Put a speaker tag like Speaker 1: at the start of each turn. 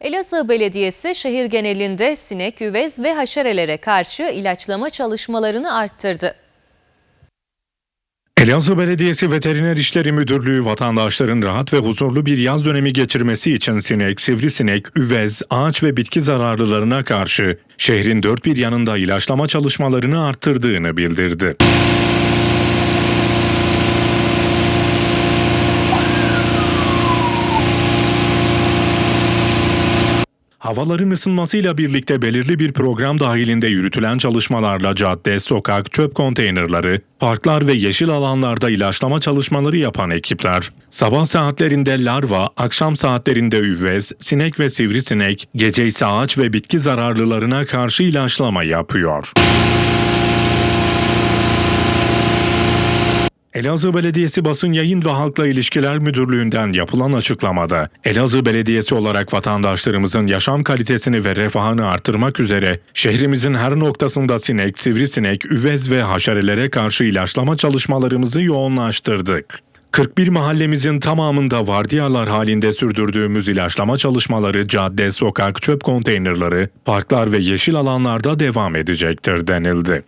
Speaker 1: Elazığ Belediyesi şehir genelinde sinek, üvez ve haşerelere karşı ilaçlama çalışmalarını arttırdı.
Speaker 2: Elazığ Belediyesi Veteriner İşleri Müdürlüğü vatandaşların rahat ve huzurlu bir yaz dönemi geçirmesi için sinek, sivrisinek, üvez, ağaç ve bitki zararlılarına karşı şehrin dört bir yanında ilaçlama çalışmalarını arttırdığını bildirdi. Havaların ısınmasıyla birlikte belirli bir program dahilinde yürütülen çalışmalarla cadde, sokak, çöp konteynerları, parklar ve yeşil alanlarda ilaçlama çalışmaları yapan ekipler, sabah saatlerinde larva, akşam saatlerinde üvez, sinek ve sivrisinek, gece ise ağaç ve bitki zararlılarına karşı ilaçlama yapıyor. Elazığ Belediyesi Basın Yayın ve Halkla İlişkiler Müdürlüğü'nden yapılan açıklamada, Elazığ Belediyesi olarak vatandaşlarımızın yaşam kalitesini ve refahını artırmak üzere şehrimizin her noktasında sinek, sivrisinek, üvez ve haşerelere karşı ilaçlama çalışmalarımızı yoğunlaştırdık. 41 mahallemizin tamamında vardiyalar halinde sürdürdüğümüz ilaçlama çalışmaları cadde, sokak, çöp konteynerları, parklar ve yeşil alanlarda devam edecektir denildi.